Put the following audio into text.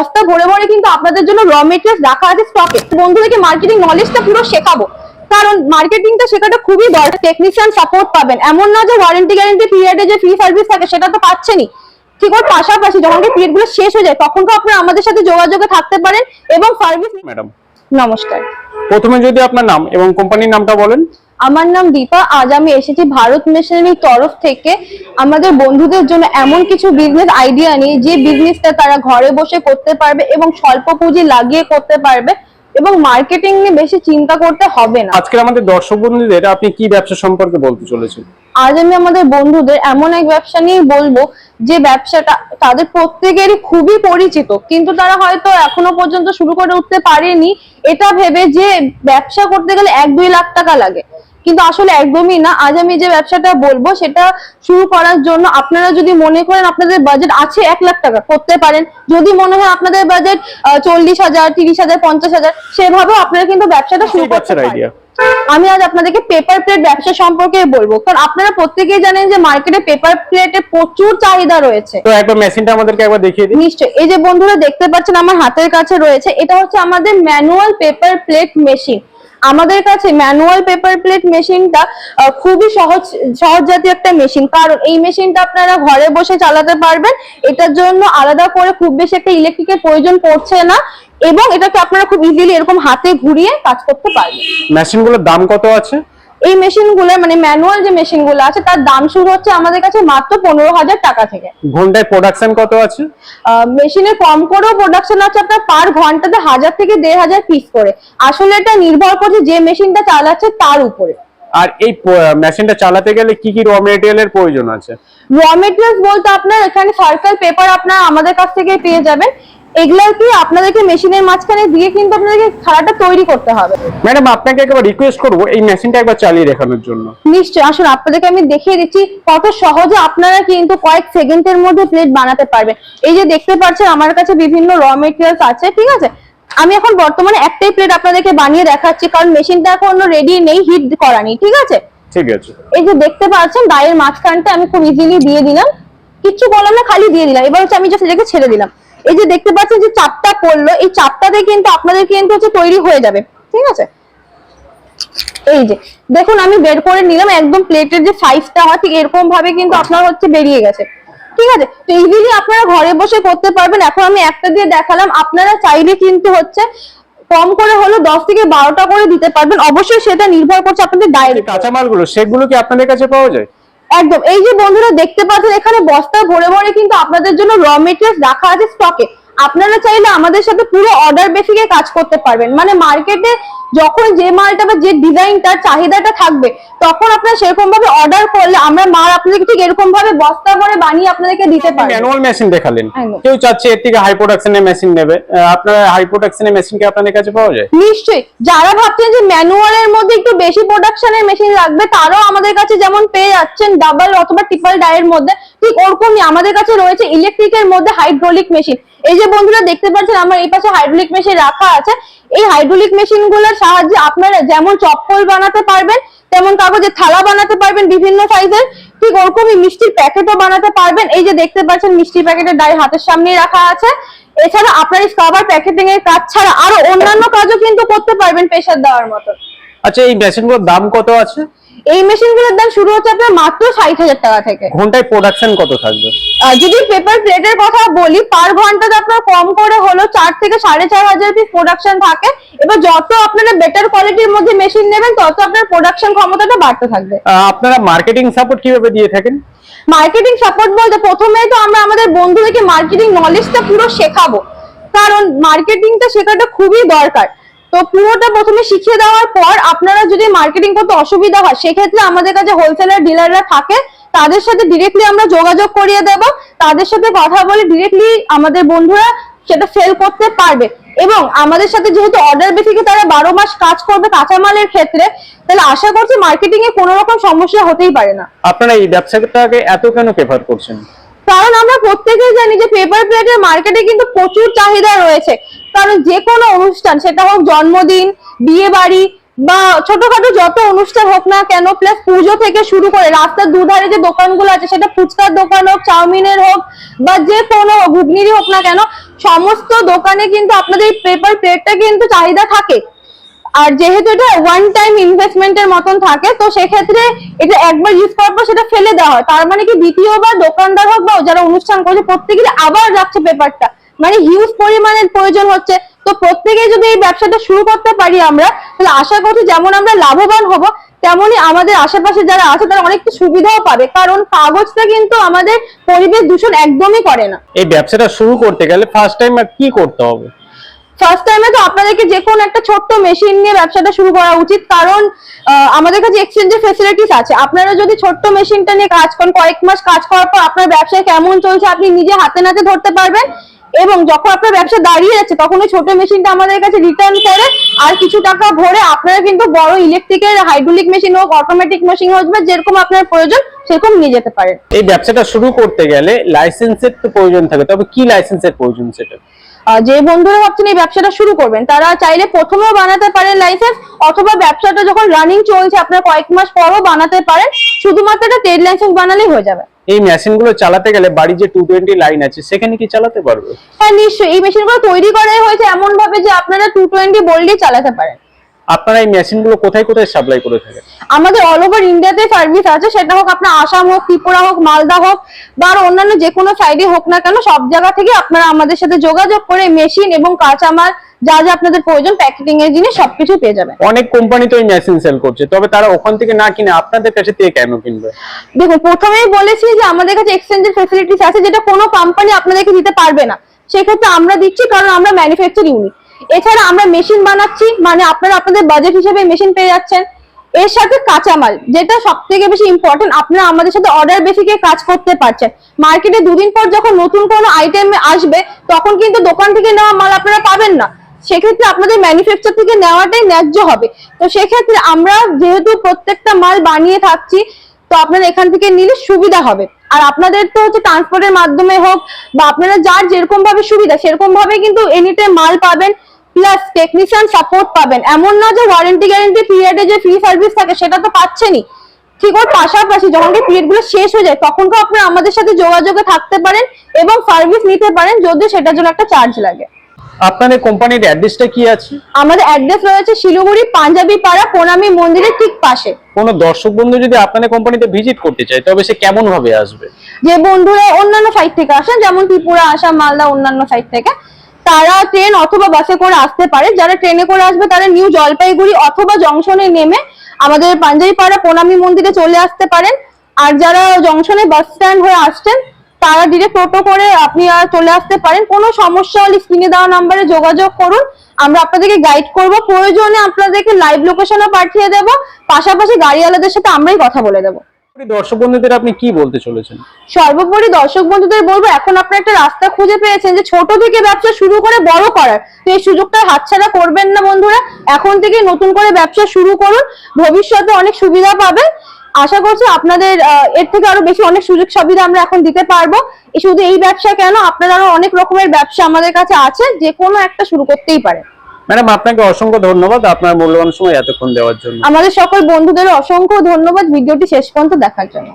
বস্তা ভরে ভরে কিন্তু আপনাদের জন্য র মেটেরিয়ালস রাখা আছে স্টকে বন্ধুদেরকে মার্কেটিং নলেজটা পুরো শেখাবো। কারণ মার্কেটিংটা শেখাটা খুবই দরকার টেকনিশিয়ান সাপোর্ট পাবেন। এমন না যে ওয়ারেন্টি গ্যারেন্টি পিরিয়ডে যে ফ্রি সার্ভিস থাকে সেটা তো পাচ্ছেনই। ঠিক ওর পাশাপাশি যখন পিরিয়ডগুলো শেষ হয়ে যায় তখন তো আপনারা আমাদের সাথে যোগাযোগে থাকতে পারেন এবং সার্ভিস ম্যাডাম নমস্কার। প্রথমে যদি আপনার নাম এবং কোম্পানির নামটা বলেন। আমার নাম দীপা আজ আমি এসেছি ভারত মিশনের তরফ থেকে। আমাদের বন্ধুদের জন্য এমন কিছু বিজনেস আইডিয়া নিয়ে যে বিজনেসটা তারা ঘরে বসে করতে পারবে এবং স্বল্প পুঁজি লাগিয়ে করতে পারবে এবং মার্কেটিং নিয়ে বেশি চিন্তা করতে হবে না। আজকে আমাদের দর্শক বন্ধুদের আপনি কি ব্যবসা সম্পর্কে বলতে চলেছেন? আজ আমি আমাদের বন্ধুদের এমন এক ব্যবসা নিয়ে বলব যে ব্যবসাটা তাদের প্রত্যেকেরই খুবই পরিচিত কিন্তু তারা হয়তো এখনও পর্যন্ত শুরু করে উঠতে পারেনি। এটা ভেবে যে ব্যবসা করতে গেলে এক দুই লাখ টাকা লাগে। কিন্তু আসলে একদমই না। আজ আমি যে ব্যবসাটা বলব সেটা শুরু করার জন্য আপনারা যদি মনে করেন আপনাদের বাজেট আছে এক লাখ টাকা করতে পারেন। যদি মনে হয় আপনাদের বাজেট চল্লিশ হাজার তিরিশ হাজার পঞ্চাশ হাজার সেভাবেও আপনারা কিন্তু ব্যবসাটা শুরু করতে পারেন। আমি আজ আপনাদেরকে পেপার প্লেট ব্যবসা সম্পর্কে বলব। কারণ আপনারা প্রত্যেকেই জানেন যে মার্কেটে পেপার প্লেটের প্রচুর চাহিদা রয়েছে। তো একবার মেশিনটা আমাদেরকে একবার দেখিয়ে দিন নিশ্চয়ই। এই যে বন্ধুরা দেখতে পাচ্ছেন আমার হাতের কাছে রয়েছে। এটা হচ্ছে আমাদের ম্যানুয়াল পেপার প্লেট মেশিন আমাদের কাছে ম্যানুয়াল পেপার প্লেট মেশিনটা খুবই সহজ সহজ জাতীয় একটা মেশিন কারণ এই মেশিনটা আপনারা ঘরে বসে চালাতে পারবেন। এটার জন্য আলাদা করে খুব বেশি একটা ইলেকট্রিকের প্রয়োজন পড়ছে না। এবং এটাকে আপনারা খুব ইজিলি এরকম হাতে ঘুরিয়ে কাজ করতে পারবেন। মেশিনগুলোর দাম কত আছে? এই মেশিনগুলো মানে ম্যানুয়াল যে মেশিনগুলো আছে তার দাম শুরু হচ্ছে আমাদের কাছে মাত্র পনেরো হাজার টাকা থেকে। ঘন্টায় প্রোডাকশন কত আছে? মেশিনে কম করেও প্রোডাকশন আছে আপনার পার ঘন্টাতে হাজার থেকে দেড় হাজার পিস করে। আসলে এটা নির্ভর করছে যে মেশিনটা চালাচ্ছে তার উপরে। আর এই মেশিনটা চালাতে গেলে কি কি র মেটেরিয়ালের প্রয়োজন আছে? র মেটেরিয়ালস বলতে আপনার এখানে সার্কেল পেপার আপনার আমাদের কাছ থেকে পেয়ে যাবেন। এগুলো কি আপনাদেরকে মেশিনের মাঝখানে দিয়ে কিন্তু আপনাদেরকে খাড়াটা তৈরি করতে হবে। ম্যাডাম আপনাকে একবার রিকোয়েস্ট করব এই মেশিনটা একবার চালিয়ে দেখানোর জন্য। নিশ্চয়ই আসুন আপনাদেরকে আমি দেখিয়ে দিচ্ছি কত সহজে আপনারা কিন্তু কয়েক সেকেন্ডের মধ্যে প্লেট বানাতে পারবেন। এই যে দেখতে পাচ্ছেন আমার কাছে বিভিন্ন র মেটেরিয়ালস আছে ঠিক আছে? আমি এখন বর্তমানে একটাই প্লেট আপনাদেরকে বানিয়ে দেখাচ্ছি কারণ মেশিনটা এখনও রেডি নেই হিট করা নেই ঠিক আছে? ঠিক আছে। এই যে দেখতে পাচ্ছেন ডায়ের মাঝখানটা আমি খুব ইজিলি দিয়ে দিলাম। কিচ্ছু বললাম না খালি দিয়ে দিলাম। এবার হচ্ছে আমি জাস্ট এটাকে ছেড়ে দিলাম। এই যে দেখতে পাচ্ছেন যে চাপটা পড়ল, এই চাপটাতে কিন্তু আপনাদের কিন্তু হচ্ছে তৈরি হয়ে যাবে, ঠিক আছে? এই যে, দেখুন, আমি বের করে নিলাম, একদম প্লেটের যে সাইজটা হয়, ঠিক এরকম ভাবে কিন্তু আপনার হচ্ছে বেরিয়ে গেছে। ঠিক আছে? তো ইজিলি আপনারা ঘরে বসে করতে পারবেন। এখন আমি একটা দিয়ে দেখালাম, আপনারা চাইলে কিন্তু হচ্ছে কম করে হলো দশ থেকে বারোটা করে দিতে পারবেন। অবশ্যই সেটা নির্ভর করছে আপনাদের ডায়ের কাঁচামালগুলো, সেগুলো কি আপনাদের কাছে পাওয়া যায়? একদম। এই যে বন্ধুরা দেখতে পাচ্ছেন, এখানে বস্তা ভরে ভরে কিন্তু আপনাদের জন্য র মেটেরিয়ালস রাখা আছে স্টকে আপনারা চাইলে আমাদের সাথে পুরো অর্ডার বেসিকে কাজ করতে পারবেন। মানে মার্কেটে যখন যে মালটা বা যে ডিজাইনটার চাহিদাটা থাকবে তখন আপনারা সেরকম ভাবে অর্ডার করলে আমরা মাল আপনাদেরকে ঠিক এরকম ভাবে বস্তা ভরে বানিয়ে আপনাদেরকে দিতে পারব। ম্যানুয়াল মেশিন দেখালেন। কেউ চাচ্ছে এর থেকে হাই প্রোডাকশনের মেশিন নেবে। আপনার হাই প্রোডাকশনের মেশিন কি আপনাদের কাছে পাওয়া যায়? নিশ্চয়ই। যারা ভাবছেন যে ম্যানুয়ালের মধ্যে একটু বেশি প্রোডাকশনের মেশিন লাগবে তারাও আমাদের কাছে যেমন পেয়ে যাচ্ছেন ডাবল অথবা ট্রিপল ডায়ের মধ্যে ঠিক ওরকমই আমাদের কাছে রয়েছে ইলেকট্রিকের মধ্যে হাইড্রোলিক মেশিন এই যে বন্ধুরা দেখতে পাচ্ছেন, আমার এই পাশে হাইড্রোলিক মেশিন রাখা আছে। এই হাইড্রোলিক মেশিনগুলোর সাহায্যে আপনারা যেমন চপ্পল বানাতে পারবেন, তেমন কাগজের থালা বানাতে পারবেন বিভিন্ন সাইজের ঠিক ওরকমই মিষ্টির প্যাকেটও বানাতে পারবেন। এই যে দেখতে পাচ্ছেন, মিষ্টির প্যাকেটের ডাই হাতের সামনেই রাখা আছে। এছাড়া আপনার এই স্কাবার প্যাকেটিং এর কাজ ছাড়া আরও অন্যান্য কাজও কিন্তু করতে পারবেন প্রেশার দেওয়ার মতো। আচ্ছা এই মেশিনগুলোর দাম কত আছে? এই মেশিনগুলোর দাম শুরু হচ্ছে আপনার মাত্র ষাট হাজার টাকা থেকে। ঘন্টায় প্রোডাকশন কত থাকবে? যদি পেপার প্লেটের কথা বলি পার ঘন্টাতে আপনার কম করে হলো চার থেকে সাড়ে চার হাজার পিস প্রোডাকশন থাকে। এবার যত আপনারা বেটার কোয়ালিটির মধ্যে মেশিন নেবেন তত আপনার প্রোডাকশন ক্ষমতাটা বাড়তে থাকবে। আপনারা মার্কেটিং সাপোর্ট কীভাবে দিয়ে থাকেন? মার্কেটিং সাপোর্ট বলতে প্রথমেই তো আমরা আমাদের বন্ধুদেরকে মার্কেটিং নলেজটা পুরো শেখাবো। কারণ মার্কেটিংটা শেখাটা খুবই দরকার। তো পুরোটা প্রথমে শিখিয়ে দেওয়ার পর আপনারা যদি মার্কেটিং করতে অসুবিধা হয় সেক্ষেত্রে আমাদের কাছে হোলসেলার ডিলাররা থাকে তাদের সাথে ডিরেক্টলি আমরা যোগাযোগ করিয়ে দেব। তাদের সাথে কথা বলে ডিরেক্টলি আমাদের বন্ধুরা সেটা সেল করতে পারবে। এবং আমাদের সাথে যেহেতু অর্ডার বেসিকে তারা বারো মাস কাজ করবে কাঁচামালের ক্ষেত্রে তাহলে আশা করছি মার্কেটিং এ কোনো রকম সমস্যা হতেই পারে না। আপনারা এই ব্যবসাটাকে এত কেন প্রেফার করছেন? কারণ আমরা প্রত্যেকেই জানি যে পেপার প্লেটের মার্কেটে কিন্তু প্রচুর চাহিদা রয়েছে। কারণ যে কোনো অনুষ্ঠান, সেটা হোক জন্মদিন, বিয়ে বাড়ি বা ছোটখাটো যত অনুষ্ঠান হোক না কেন প্লাস পুজো থেকে শুরু করে রাস্তার দুধারে যে দোকানগুলো আছে, সেটা ফুচকার দোকান হোক, চাউমিনের হোক বা যে কোনো ঘুগনিরই হোক না কেন, সমস্ত দোকানে কিন্তু আপনাদের এই পেপার প্লেটটা কিন্তু চাহিদা থাকে। আর যেহেতু এটা ওয়ান টাইম ইনভেস্টমেন্টের মতন থাকে, তো সেক্ষেত্রে এটা একবার ইউজ করার পর সেটা ফেলে দেওয়া হয়। তার মানে কি দ্বিতীয়বার দোকানদার হোক বা যারা অনুষ্ঠান করছে প্রত্যেকেরই আবার রাখছে পেপারটা মানে হিউজ পরিমাণের প্রয়োজন হচ্ছে। তো প্রত্যেকে যদি এই ব্যবসাটা শুরু করতে পারি আমরা তাহলে আশা করছি যেমন আমরা লাভবান হব তেমনই আমাদের আশেপাশে যারা আছে তারা অনেকটা সুবিধাও পাবে। কারণ কাগজটা কিন্তু আমাদের পরিবেশ দূষণ একদমই করে না। এই ব্যবসাটা শুরু করতে গেলে ফার্স্ট টাইম কি করতে হবে? ফার্স্ট টাইমে তো আপনাদেরকে যে কোনো একটা ছোট্ট মেশিন নিয়ে ব্যবসাটা শুরু করা উচিত। কারণ আমাদের কাছে এক্সচেঞ্জের ফেসিলিটিস আছে। আপনারা যদি ছোট্ট মেশিনটা নিয়ে কাজ করেন কয়েক মাস কাজ করার পর আপনার ব্যবসায় কেমন চলছে আপনি নিজে হাতে নাতে ধরতে পারবেন। এবং যখন আপনার ব্যবসা দাঁড়িয়ে যাচ্ছে তখন ওই ছোট মেশিনটা আমাদের কাছে রিটার্ন করে। আর কিছু টাকা ভরে আপনারা কিন্তু বড় ইলেকট্রিকের হাইড্রোলিক মেশিন হোক অটোমেটিক মেশিন হোক বা যেরকম আপনার প্রয়োজন সেরকম নিয়ে যেতে পারেন। এই ব্যবসাটা শুরু করতে গেলে লাইসেন্সের তো প্রয়োজন থাকে তবে কি লাইসেন্সের প্রয়োজন সেটা? যে বন্ধুরা ভাবছেন এই ব্যবসাটা শুরু করবেন তারা চাইলে প্রথমেও বানাতে পারেন লাইসেন্স অথবা ব্যবসাটা যখন রানিং চলছে আপনার কয়েক মাস পরও বানাতে পারেন। শুধুমাত্র একটা ট্রেড লাইসেন্স বানালেই হয়ে যাবে। এই মেশিনগুলো চালাতে গেলে বাড়ি যে টু টোয়েন্টি লাইন আছে, সেখানে কি চালাতে পারবে? হ্যাঁ নিশ্চয়ই। এই মেশিনগুলো তৈরি করা হয়েছে এমন ভাবে যে আপনারা টু টোয়েন্টি বললেই চালাতে পারেন। আপনারা এই মেশিনগুলো কোথায় কোথায় সাপ্লাই করে থাকেন? আমাদের অল ওভার ইন্ডিয়াতে সার্ভিস আছে সেটা হোক আপনার আসাম হোক ত্রিপুরা হোক মালদা হোক বা আর অন্যান্য যে কোনো সাইডে হোক না কেন সব জায়গা থেকে আপনারা আমাদের সাথে যোগাযোগ করে মেশিন এবং কাঁচামাল যা যা আপনাদের প্রয়োজন প্যাকেটিং এর জিনিস সবকিছু পেয়ে যাবেন। অনেক কোম্পানি তো এই মেশিন সেল করছে তবে তারা ওখান থেকে না কিনে আপনাদের কাছে থেকে কেন কিনবে? দেখুন প্রথমেই বলেছি যে আমাদের কাছে এক্সচেঞ্জের ফেসিলিটিস আছে যেটা কোনো কোম্পানি আপনাদেরকে দিতে পারবে না। সেক্ষেত্রে আমরা দিচ্ছি কারণ আমরা ম্যানুফ্যাকচার ইউনিট এছাড়া আমরা মেশিন বানাচ্ছি মানে আপনারা আপনাদের বাজেট হিসেবে মেশিন পেয়ে যাচ্ছেন। এর সাথে কাঁচামাল, যেটা সব থেকে বেশি ইম্পর্টেন্ট আপনারা আমাদের সাথে অর্ডার বেসিকে কাজ করতে পারছেন। মার্কেটে দুদিন পর যখন নতুন কোনো আইটেম আসবে, তখন কিন্তু দোকান থেকে নেওয়া মাল আপনারা পাবেন না। সেক্ষেত্রে আপনাদের ম্যানুফ্যাকচার থেকে নেওয়াটাই ন্যায্য হবে। তো সেক্ষেত্রে আমরা যেহেতু প্রত্যেকটা মাল বানিয়ে থাকছি, তো আপনারা এখান থেকে নিলে সুবিধা হবে। আর আপনাদের তো হচ্ছে ট্রান্সপোর্টের মাধ্যমে হোক, বা আপনারা যার যেরকম ভাবে সুবিধা সেরকম ভাবে কিন্তু এনি টাইম মাল পাবেন। প্লাস টেকনিশিয়ান সাপোর্ট পাবেন। এমন না যে ওয়ারেন্টি গ্যারেন্টি পিরিয়ডে যে ফ্রি সার্ভিস থাকে সেটা তো পাচ্ছেনই। ঠিক ওর পাশাপাশি যখন পিরিয়ডগুলো শেষ হয়ে যায় তখন তো আপনারা আমাদের সাথে যোগাযোগে থাকতে পারেন এবং সার্ভিস নিতে পারেন যদিও সেটার জন্য একটা চার্জ লাগে। আপনাদের কোম্পানির অ্যাড্রেসটা কি আছে? আমাদের অ্যাড্রেস রয়েছে শিলিগুড়ি পাঞ্জাবি পাড়া প্রণামী মন্দিরের ঠিক পাশে। কোনো দর্শক বন্ধু যদি আপনাদের কোম্পানিতে ভিজিট করতে চায় তবে সে কেমন ভাবে আসবে? যে বন্ধুরা অন্যান্য সাইট থেকে আসেন যেমন ত্রিপুরা আসাম মালদা অন্যান্য সাইট থেকে তারা ট্রেন অথবা বাসে করে আসতে পারে। যারা ট্রেনে করে আসবে, তারা নিউ জলপাইগুড়ি অথবা জংশনে নেমে আমাদের পাঞ্জাবিপাড়া প্রণামী মন্দিরে চলে আসতে পারেন। আর যারা জংশনে বাস স্ট্যান্ড হয়ে আসছেন, তারা ডিরেক্ট টোটো করে আপনি চলে আসতে পারেন। কোনো সমস্যা হলে স্ক্রিনে দেওয়া নাম্বারে যোগাযোগ করুন। আমরা আপনাদেরকে গাইড করব। প্রয়োজনে আপনাদেরকে লাইভ লোকেশনও পাঠিয়ে দেব। পাশাপাশি গাড়িওয়ালাদের সাথে আমরাই কথা বলে দেবো। দর্শক বন্ধুদের আপনি কি বলতে চলেছেন? সর্বোপরি দর্শক বন্ধুদের বলব, এখন আপনারা একটা রাস্তা খুঁজে পেয়েছেন যে ছোট থেকে ব্যবসা শুরু করে বড় করার। তো এই সুযোগটা হাতছাড়া করবেন না বন্ধুরা, এখন থেকে নতুন করে ব্যবসা শুরু করুন, ভবিষ্যতে অনেক সুবিধা পাবেন। আশা করছি আপনাদের এর থেকে আরও বেশি অনেক সুযোগ সুবিধা আমরা এখন দিতে পারব। শুধু এই ব্যবসা কেন আপনার আরও অনেক রকমের ব্যবসা আমাদের কাছে আছে, যে কোনো একটা শুরু করতেই পারে ম্যাডাম, আপনাকে অসংখ্য ধন্যবাদ আপনার মূল্যবান সময় এতক্ষণ দেওয়ার জন্য। আমাদের সকল বন্ধুদের অসংখ্য ধন্যবাদ ভিডিওটি শেষ পর্যন্ত দেখার জন্য।